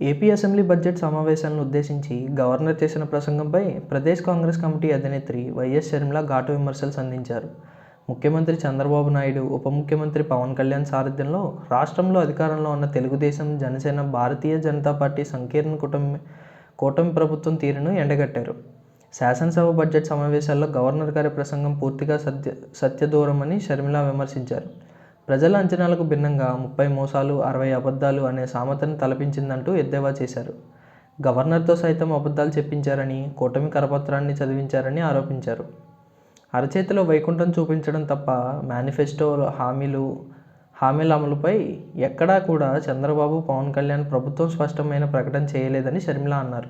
AP assembly budget సమావేశాలను ఉద్దేశించి governor చేసిన ప్రసంగంపై ప్రదేశ్ కాంగ్రెస్ కమిటీ అధినేత్రి వైఎస్ షర్మిల ఘాటు విమర్శలు సంధించారు. ముఖ్యమంత్రి చంద్రబాబు నాయుడు ఉప ముఖ్యమంత్రి పవన్ కళ్యాణ్ సారథ్యంలో రాష్ట్రంలో అధికారంలో ఉన్న తెలుగుదేశం జనసేన భారతీయ జనతా పార్టీ సంకీర్ణ కూటమి కూటమి ప్రభుత్వం తీరును ఎండగట్టారు. శాసనసభ బడ్జెట్ సమావేశాల్లో గవర్నర్ గారి ప్రసంగం పూర్తిగా సత్య సత్యదూరమని షర్మిల విమర్శించారు. ప్రజల అంచనాలకు భిన్నంగా ముప్పై మోసాలు అరవై అబద్ధాలు అనే సామెతను తలపించిందంటూ ఎద్దేవా చేశారు. గవర్నర్తో సైతం అబద్ధాలు చెప్పించారని కూటమి కరపత్రాన్ని చదివించారని ఆరోపించారు. అరచేతిలో వైకుంఠం చూపించడం తప్ప మేనిఫెస్టో హామీలు హామీల అమలుపై ఎక్కడా కూడా చంద్రబాబు పవన్ కళ్యాణ్ ప్రభుత్వం స్పష్టమైన ప్రకటన చేయలేదని షర్మిల అన్నారు.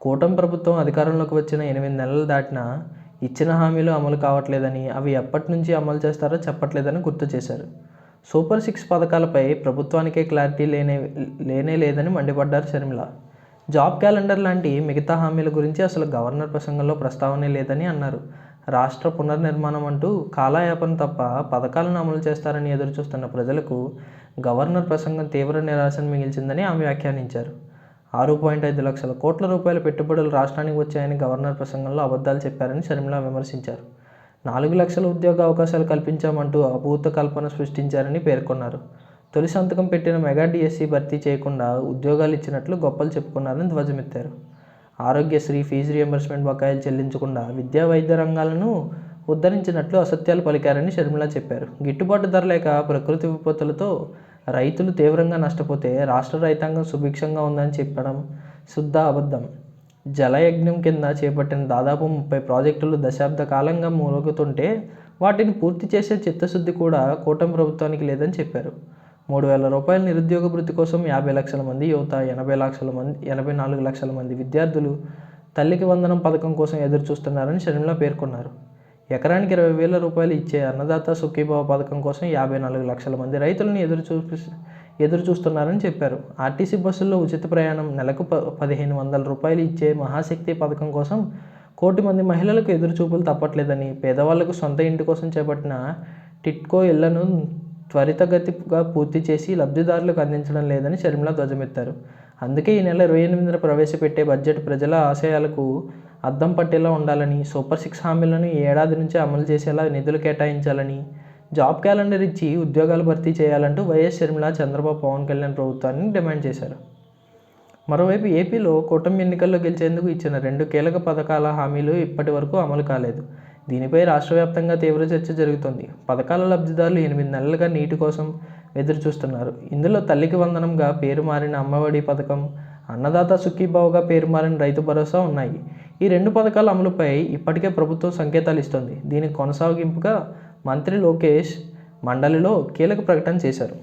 కూటమి ప్రభుత్వం అధికారంలోకి వచ్చిన ఎనిమిది నెలలు దాటినా ఇచ్చిన హామీలు అమలు కావట్లేదని అవి ఎప్పటి నుంచి అమలు చేస్తారో చెప్పట్లేదని గుర్తు చేశారు. సూపర్ సిక్స్ పథకాలపై ప్రభుత్వానికే క్లారిటీ లేనే లేనే లేదని మండిపడ్డారు షర్మిల. జాబ్ క్యాలెండర్ లాంటి మిగతా హామీల గురించి అసలు గవర్నర్ ప్రసంగంలో ప్రస్తావనే లేదని అన్నారు. రాష్ట్ర పునర్నిర్మాణం అంటూ కాలయాపన తప్ప పథకాలను అమలు చేస్తారని ఎదురుచూస్తున్న ప్రజలకు గవర్నర్ ప్రసంగం తీవ్ర నిరాశను మిగిల్చిందని ఆమె వ్యాఖ్యానించారు. ఆరు పాయింట్ ఐదు లక్షల కోట్ల రూపాయల పెట్టుబడులు రాష్ట్రానికి వచ్చాయని గవర్నర్ ప్రసంగంలో అబద్ధాలు చెప్పారని షర్మిల విమర్శించారు. నాలుగు లక్షల ఉద్యోగ అవకాశాలు కల్పించామంటూ అభూత కల్పన సృష్టించారని పేర్కొన్నారు. తొలి సంతకం పెట్టిన మెగా డిఎస్సి భర్తీ చేయకుండా ఉద్యోగాలు ఇచ్చినట్లు గొప్పలు చెప్పుకున్నారని ధ్వజమెత్తారు. ఆరోగ్యశ్రీ ఫీజు రియంబర్స్మెంట్ బకాయిలు చెల్లించకుండా విద్యా వైద్య రంగాలను ఉద్ధరించినట్లు అసత్యాలు పలికారని షర్మిల చెప్పారు. గిట్టుబాటు ధర లేక ప్రకృతి విపత్తులతో రైతులు తీవ్రంగా నష్టపోతే రాష్ట్ర రైతాంగం సుభిక్షంగా ఉందని చెప్పడం శుద్ధ అబద్ధం. జలయజ్ఞం కింద చేపట్టిన దాదాపు ముప్పై ప్రాజెక్టులు దశాబ్ద కాలంగా మూలుగుతుంటే వాటిని పూర్తి చేసే చిత్తశుద్ధి కూడా కూటమి ప్రభుత్వానికి లేదని చెప్పారు. మూడు వేల రూపాయల నిరుద్యోగ వృత్తి కోసం యాభై లక్షల మంది యువత ఎనభై లక్షల మంది ఎనభై నాలుగు లక్షల మంది విద్యార్థులు తల్లికి వందనం పథకం కోసం ఎదురు చూస్తున్నారని షర్మిల పేర్కొన్నారు. ఎకరానికి ఇరవై వేల రూపాయలు ఇచ్చే అన్నదాత సుఖీభావ పథకం కోసం యాభై నాలుగు లక్షల మంది రైతులను ఎదురు చూపి ఎదురు చూస్తున్నారని చెప్పారు. ఆర్టీసీ బస్సుల్లో ఉచిత ప్రయాణం నెలకు ప పదిహేను వందల రూపాయలు ఇచ్చే మహాశక్తి పథకం కోసం కోటి మంది మహిళలకు ఎదురు చూపులు తప్పట్లేదని పేదవాళ్ళకు సొంత ఇంటి కోసం చేపట్టిన టిట్కో ఇళ్ళను త్వరితగతిగా పూర్తి చేసి లబ్ధిదారులకు అందించడం లేదని షర్మిల ధ్వజమెత్తారు. అందుకే ఈ నెల ఇరవై ఎనిమిదిన ప్రవేశపెట్టే బడ్జెట్ ప్రజల ఆశయాలకు అద్దం పట్టేలా ఉండాలని సూపర్ సిక్స్ హామీలను ఈ ఏడాది నుంచి అమలు చేసేలా నిధులు కేటాయించాలని జాబ్ క్యాలెండర్ ఇచ్చి ఉద్యోగాలు భర్తీ చేయాలంటూ వైఎస్ షర్మిల చంద్రబాబు పవన్ కళ్యాణ్ ప్రభుత్వాన్ని డిమాండ్ చేశారు. మరోవైపు ఏపీలో కూటమి ఎన్నికల్లో గెలిచేందుకు ఇచ్చిన రెండు కీలక పథకాల హామీలు ఇప్పటి వరకు అమలు కాలేదు. దీనిపై రాష్ట్ర వ్యాప్తంగా తీవ్ర చర్చ జరుగుతోంది. పథకాల లబ్ధిదారులు ఎనిమిది నెలలుగా నీటి కోసం ఎదురు చూస్తున్నారు ఇందులో తల్లికి వందనంగా పేరు మారిన అమ్మఒడి పథకం అన్నదాత సుఖీభావుగా పేరు మారిన రైతు భరోసా ఉన్నాయి. ఈ రెండు పథకాల అమలుపై ఇప్పటికే ప్రభుత్వం సంకేతాలు ఇస్తోంది. దీనికి కొనసాగింపుగా మంత్రి లోకేష్ మండలిలో కీలక ప్రకటన చేశారు.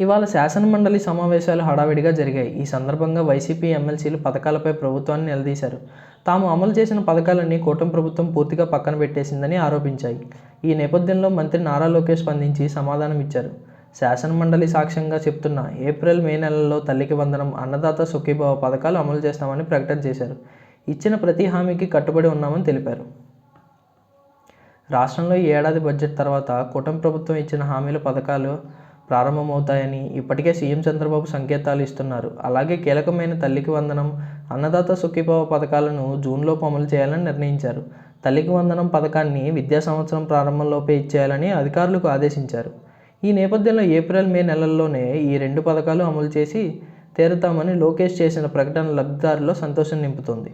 ఇవాళ శాసనమండలి సమావేశాలు హడావిడిగా జరిగాయి. ఈ సందర్భంగా వైసీపీ ఎమ్మెల్సీలు పథకాలపై ప్రభుత్వాన్ని నిలదీశారు. తాము అమలు చేసిన పథకాలన్నీ కూటమి ప్రభుత్వం పూర్తిగా పక్కన పెట్టేసిందని ఆరోపించాయి. ఈ నేపథ్యంలో మంత్రి నారా లోకేష్ స్పందించి సమాధానం ఇచ్చారు శాసనమండలి సాక్ష్యంగా చెప్తున్న ఏప్రిల్ మే నెలల్లో తల్లికి వందనం అన్నదాత సుఖీభావ పథకాలు అమలు చేస్తామని ప్రకటన చేశారు. ఇచ్చిన ప్రతి హామీకి కట్టుబడి ఉన్నామని తెలిపారు. రాష్ట్రంలో ఈ ఏడాది బడ్జెట్ తర్వాత కూటమి ప్రభుత్వం ఇచ్చిన హామీల పథకాలు ప్రారంభమవుతాయని ఇప్పటికే సీఎం చంద్రబాబు సంకేతాలు ఇస్తున్నారు. అలాగే కీలకమైన తల్లికి వందనం అన్నదాత సుఖీభావ పథకాలను జూన్లోపు అమలు చేయాలని నిర్ణయించారు. తల్లికి వందనం పథకాన్ని విద్యా సంవత్సరం ప్రారంభంలోపే ఇచ్చేయాలని అధికారులకు ఆదేశించారు. ఈ నేపథ్యంలో ఏప్రిల్ మే నెలల్లోనే ఈ రెండు పథకాలు అమలు చేసి తీరుతామని లోకేష్ చేసిన ప్రకటన లబ్ధిదారుల్లో సంతోషం నింపుతోంది.